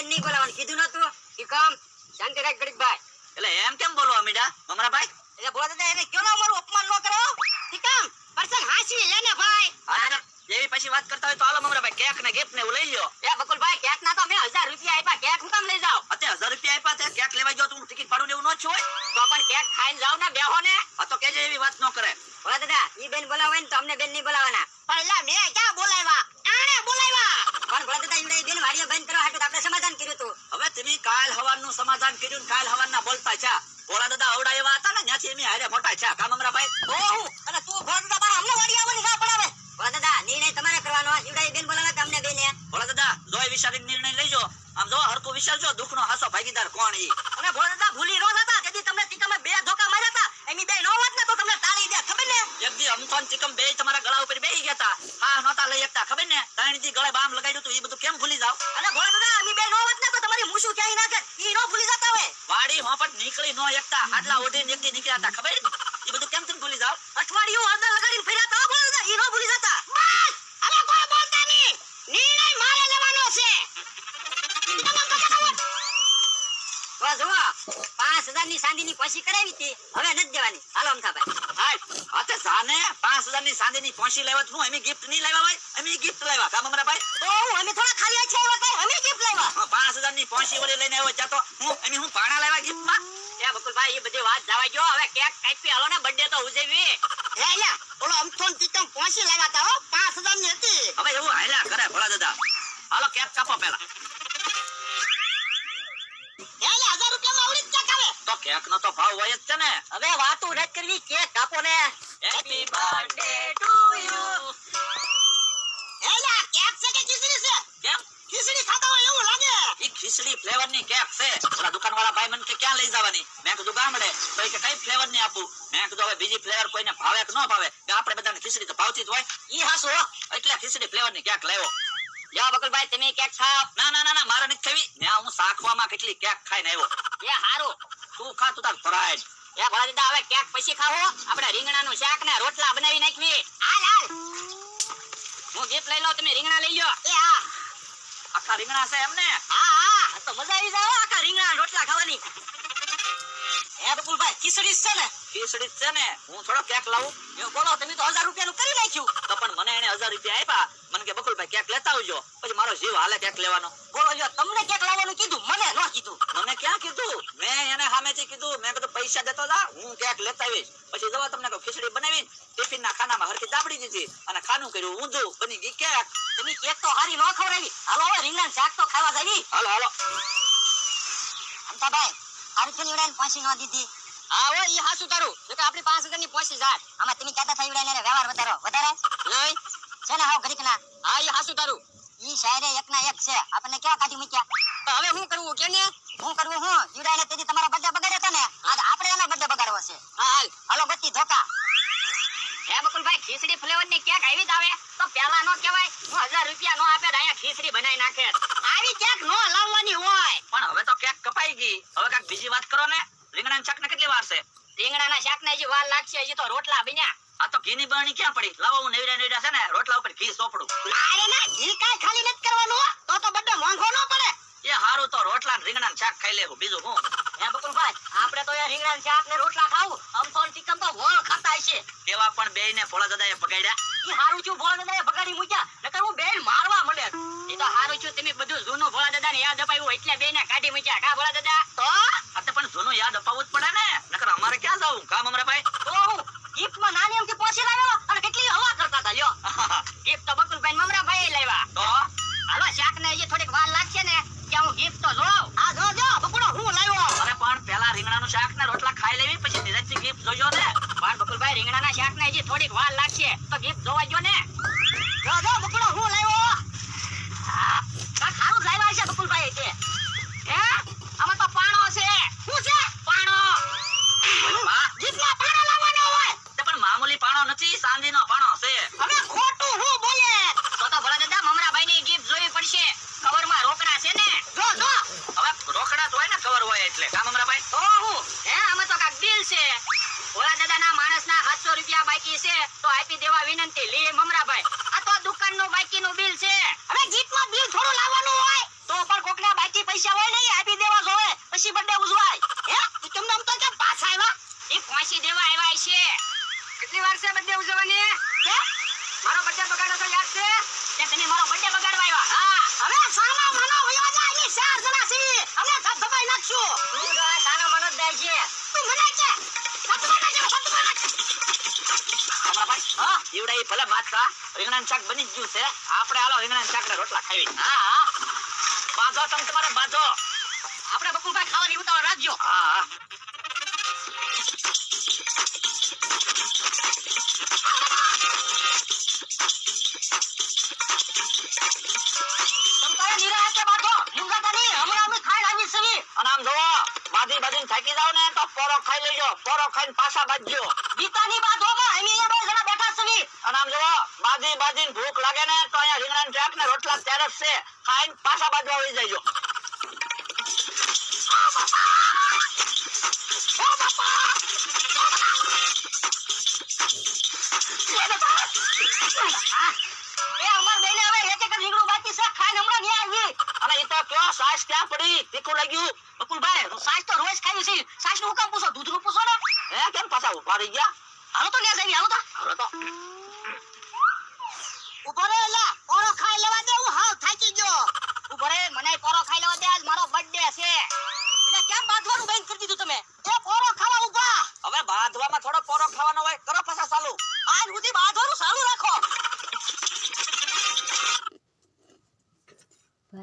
બેન નહીં બોલાવવાનું. કીધું નતું ઈ કામ શાંતિ રાખ ગરીબ એટલે એમ કેમ બોલો અમીડા મમરા ભાઈ? એટલે બોલા દાદા એને કયો અમારું અપમાન ન કરો? ઈ કામ પરસંગ હાસી લે ને ભાઈ. એવી પછી વાત કરતા હોય તો હાલો મમરા ભાઈ કેક ને ગિફ્ટ ને એવું લઈ લ્યો. એ બકુલભાઈ કેક ના તો મેં હજાર રૂપિયા આપ્યા. કેક હું કામ લઈ જાવ અત્યારે હજાર રૂપિયા આપ્યા તે કેક લેવા ગયો તું ટિકિટ ભાડું એવું ન જ તો પણ કેક ખાઈ જાવ ને બેહો ને. આ તો કેજે એવી વાત ન કરે. બોલા દાદા ઈ બેન બોલાવે ને તો અમને બેન નહીં બોલાવાના પણ એલા મેં ક્યાં બોલાવ્યા? પણ બોલા દાદા ઈવડે ઈ બેન વાડીઓ બંધ કરવા હાટુ આપણે સમાધાન કર્યું હતું. હવે તમે કાલ હવારનું સમાધાન કર્યું કાલ હવારના બોલતા છે ભોળા દાદા અવડા એવા હતા ને ત્યાંથી એમ હારે મોટા છે કા ભાઈ? ઓહો અને તું ભોળ દાદા બા અમને વાડી આવવાની ના પડાવે? બોલા દાદા નિર્ણય તમારે કરવાનો. ઈવડે બેન બોલાવે કે બેન. ભોળા દાદા જોઈ વિચારીને નિર્ણય લેજો. આમ જો હરકો વિચારજો દુઃખનો હાસો ભાગીદાર કોણ ઈ? અને ભોળ દાદા ભૂલી રોજ હતા કે તમને ટીકામાં બે ધોકા માર્યા હતા. એની બે નો વાત ને તો તમને તાળી દે ખબર ને એક દી અમથો ને ચિકમ બે તમારા ગળા ઉપર બેહી ગયા તા. હા નોતા લઈ શકતા ખબર ને? ત્રણ ગળે બામ લગાડ્યું તું એ બધું કેમ ભૂલી જાવ અને ભોળ દાદા એની બે નો વાત ના તો તમારી મૂછું ક્યાંય નાખે ઈ નો ભૂલી જતા હોય. વાડી હોપટ નીકળી નો એકતા આટલા ઓઢી ને એકથી નીકળ્યા હતા ખબર? એ બધું કેમ તમે ભૂલી જાવ અઠવાડિયું નથી દેવાની હાલો અમથાભાઈ. હાય હાથે જાને 5000 ની ચાંદી ની પોંછી લેવા હું એમી ગિફ્ટ નહીં લેવા ભાઈ? એમી ગિફ્ટ લેવા કામ મમરા ભાઈ? અમે થોડા ખાલી છે એવા કઈ? અમે ગિફ્ટ લેવા પાંચ હજારની પોંછી વળી લઈને આવ્યો ત્યાં હું એમી હું પાણા લેવા ગિફ્ટમાં એ બકુલભાઈ એ બધી વાત જવા ગયો હવે કેક કાપી હાલો ને બર્થડે તો ઉજવી હે લ્યા ઓલો અમથોન ટીકમ પહોંચી લાવ્યા તા હો. 5000 ની હતી. હવે એવું હાલ્યા કરે ભોળા દાદા. હાલો કેક કાપો પેલા કેક આવે તો કેક નો તો ભાવ હોય જ છે ને હવે વાતો રદ કરવી કેક કાપો ને હેપી બર્થડે ટુ યુ હે લ્યા કેક છે કે ખીચડી છે કેમ ખીચડી ખાતા હોય એવું લાગે ઈ ખીચડી ફ્લેવરની કેક છે ઓલા દુકાન વાળા ભાઈ મને કે ક્યાં લઈ જવાની મેં કીધું ગામડે તો ઈ કે કઈ ફ્લેવરની આપું મેં કીધું હવે બીજી ફ્લેવર કોઈને ભાવે કે ન ભાવે કે આપણે બધાને ખીચડી તો ભાવતી જ હોય ઈ હાસો એટલે ખીચડી ફ્લેવરની કેક લેવો લ્યો બકુલભાઈ તમે કેક ખાઓ? ના ના ના ના મારે નથી ખાવી. ત્યાં હું શાકવામાં કેટલી કેક ખાઈને આવ્યો. એ હારું. તું ખાતું તાર ફરાય એ ભલા દીદા હવે કેક પછી ખાવો આપણે રીંગણાનું શાક ને રોટલા બનાવી નાખવી હાલ હાલ. હું ગીત લઈ લઉં તમે રીંગણા લઈ લ્યો એ હા. આખા રીંગણા છે એમને? હા હા. તો મજા આવી જાય આખા રીંગણા રોટલા ખાવાની. હે બકુલભાઈ ખીચડી છે ને. ખીચડી છે ને. હું થોડો કેક લાવું. બોલો તમે તો હજાર રૂપિયાનું કરી નાખ્યું. તો પણ મને એને હજાર રૂપિયા આપ્યા. મને કે બકુલભાઈ કેક લેતા આવજો. પછી મારો જીવ હાલે કેક લેવાનો. બોલો છો તમને કેક લાવવાનું કીધું? મને ન કીધું. મને ક્યાં કીધું? મેં એને સામેથી કીધું મેં કીધું પૈસા દેતો જા હું કેક લેતા આવીશ. પછી જવા તમને ખીચડી બનાવી ટિફિન ના ખાનામાં હરખી દાબડી દીધી અને ખાનું કર્યું ઊંધું. બની ગઈ કેક. તમે કેક તો હારી ન ખવડાવી. હાલો હવે રીંગણ શાક તો ખાવા જાવી. હાલો હાલો. અમતાભાઈ હારું થઈને ઉડાઈને પહોંચી ન દીધી. હા હો ઈ હાસુ તારું. કે આપણી પાંચ હજારની પહોંચી જાત. આમાં તમે કહેતા થઈ ઉડાઈને એને વ્યવહાર વધારો? વધારે? નહીં. છે ને હાવ ઘડીક ના હા ઈ હાસુ તારું. ઈ શાયરે એકના એક છે. આપણે ક્યાં કાઢી મૂક્યા? હવે હું કરવું કે ને હું કરવું હું? ઈવડાઈને તેથી તમારા બધા બગાડ્યા હતા ને? આજ આપણે એના બધા બગાડવો છે. હાલ. હાલો બત્તી ધોકા. હે બકુલભાઈ ખીચડી ફ્લેવરની કેક આવી જ આવે. તો પેલા નો કહેવાય હું હજાર રૂપિયા નો આપે અહીંયા ખીચડી બનાવી નાખે. આવી કેક નો લાવવાની હોય. પણ હવે તો કેક કપાઈ ગઈ. હવે કાંઈક બીજી વાત કરો ને. રીંગણા શાક ને કેટલી વાર છે? રીંગણાના શાક ને હજી વાર લાગશે હજી તો રોટલા બન્યા. આ તો ઘીની બરણી ક્યાં પડી? લાવો હું નેવડા નેવડા છે ને રોટલા ઉપર ઘી સોપડું. અરે ના ઘી કાઈ ખાલી નથી કરવાનું તો તો બધો મોંઘો ન પડે. એ હારું તો રોટલા ને રીંગણા શાક ખાઈ લેવું. બીજું હું? હે બકુલભાઈ આપણે તો યાર રીંગણા શાક ને રોટલા ખાવું. આમ તો ચિકન તો વોળ ખાતા હશે. તેવા પણ બે ને ભોળા દાદા એ પગાડ્યા ઈ હારું છું ભોળા દાદા એ પગાડી મૂક્યા. નકર હું બેન મારવા મળે એ તો હારું છું તમે બધું જૂનું ભોળા દાદાને યાદ અપાયું એટલે બેને કાઢી મૂક્યા. કા ભોળા દાદા? તો? આ તો પણ જૂનું યાદ અપાવવું જ પડે ને. નકર અમારે ક્યાં જવું? કામ અમરા ભાઈ? તો હું ગિફ્ટમાં નાની અમથી પહોંચી લાવ્યો? અને કેટલી હવા કરતા હતા લ્યો. ગિફ્ટ તો બકુલભાઈ મમરાભાઈ લાવ્યા. તો? હાલો શાક ને હજી થોડીક વાર લાગશે ને ત્યાં હું ગિફ્ટ તો જોઉં. આ જો જો બકુડો હું લાવ્યો. અરે પણ પેલા રીંગણાનું શાક ને રોટલા ખાઈ લેવી પછી ધીરજથી ગિફ્ટ જોજો ને. પણ બકુલભાઈ રીંગણાના શાક ને હજી થોડીક વાર લાગશે તો ગિફ્ટ જોવા ગયો ને. જો જો બકુડો હું લાવ્યો. સારું લાવ્યા છે બકુલભાઈ તે હોય એટલે કામ અમરા ભાઈ? તો હું? હે, આમાં તો કાક બિલ છે. ઓલા દાદાના માણસના 700 રૂપિયા બાકી છે, તો આપી દેવા વિનંતી. લે મમરાભાઈ આ તો દુકાનનું બાકીનું બિલ છે. હવે જીતમાં બિલ થોડું લાવવાનું હોય, તો પણ કોકના બાકી પૈસા હોય નહીં, આપી દેવા જોવે, પછી બર્થડે ઉજવાય. હે તમને આમ તો કે પાછા આવ્યા? એ પહોંચી દેવા આવ્યા છે. કેટલી વાર છે બર્થડે ઉજવવાની? હે? મારો બર્થડે બગાડો તો યાદ છે? કે તમે મારો બર્થડે બગાડવા આવ્યા? હા. હવે ઈ ભલે બાદશાહ રીંગણાનું શાક બની જ ગયું છે. આપણે હાલો શાક ને રોટલા ખાવી હા હા. બાંધો તમે તમારે બાંધો આપણે બકુલભાઈ ખાવાની ઉતાવળ રાખજો. હા હા. છે સાસનું હુકમ પૂછો દૂધનું પૂછો ને હે કેમ પાછા ઊભા રહી ગયા હાલો તો ન્યા જઈએ હાલો તો હવે તો ઊભો રે